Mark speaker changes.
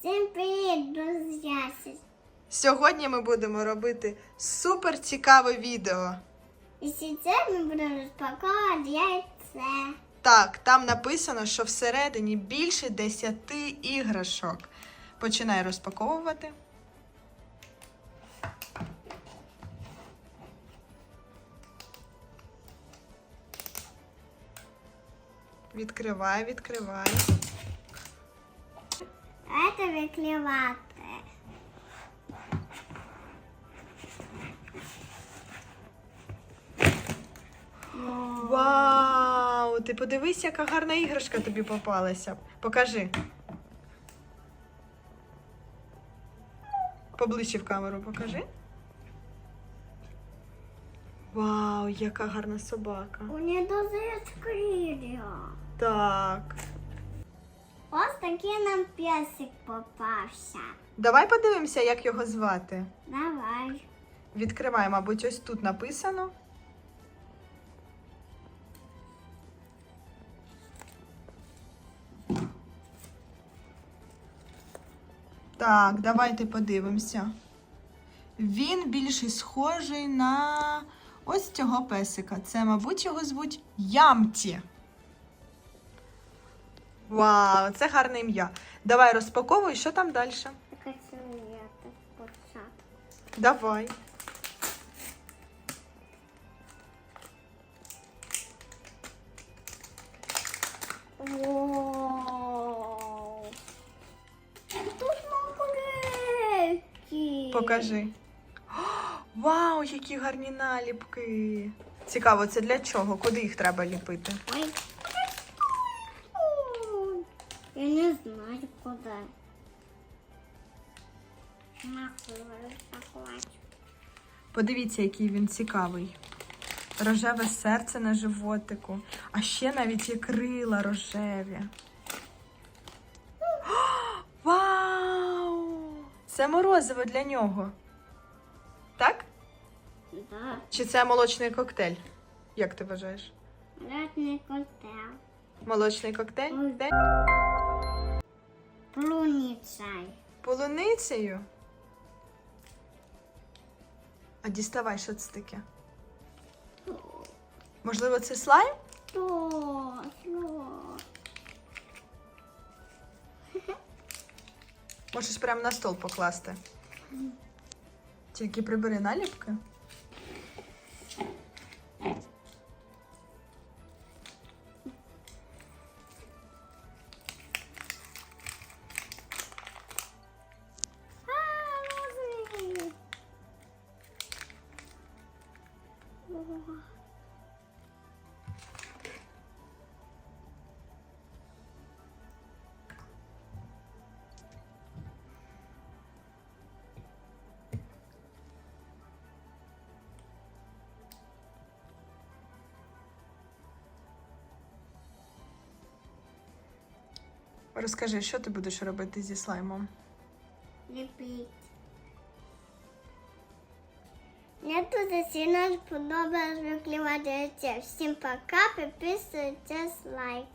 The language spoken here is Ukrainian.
Speaker 1: Всім привіт, друзі!
Speaker 2: Сьогодні ми будемо робити супер цікаве відео.
Speaker 1: І зараз ми будемо розпаковувати яйце.
Speaker 2: Так, там написано, що всередині більше 10 іграшок. Починай розпаковувати. Відкривай, відкривай.
Speaker 1: Це викливати.
Speaker 2: Вау! Ти подивись, яка гарна іграшка тобі попалася. Покажи. Поближче в камеру покажи. Вау, яка гарна собака.
Speaker 1: У неї дуже скрір'я.
Speaker 2: Так.
Speaker 1: Ось такий нам песик попався.
Speaker 2: Давай подивимося, як його звати.
Speaker 1: Давай.
Speaker 2: Відкривай, мабуть, ось тут написано. Так, давайте подивимося. Він більше схожий на ось цього песика. Це, мабуть, його звуть Ямті. Вау, це гарне ім'я. Давай розпаковуй, що там далі.
Speaker 1: Така сигарета спочатку.
Speaker 2: Давай.
Speaker 1: Вау. Тут наклейки.
Speaker 2: Покажи. О, Вау, які гарні наліпки. Цікаво, це для чого? Куди їх треба ліпити?
Speaker 1: Ой. Не знаю куда.
Speaker 2: Подивіться, який він цікавий. Рожеве серце на животику, а ще навіть є крила рожеві. Вау! Це морозиво для нього. Так?
Speaker 1: Да.
Speaker 2: Чи це молочний коктейль? Як ти вважаєш?
Speaker 1: Лятний коктейль.
Speaker 2: Молочний коктейль?
Speaker 1: Плуницей.
Speaker 2: Полуницею? А діставай, що це таке? Можливо, це слайм?
Speaker 1: То, що?
Speaker 2: Можеш прямо на стол покласти. Тільки прибери наліпки. Розкажи, що ти будеш робити зі слаймом?
Speaker 1: Ліпіть. Мені дуже сильно сподобалось викликати. Всім пока, підписуйтесь, лайк.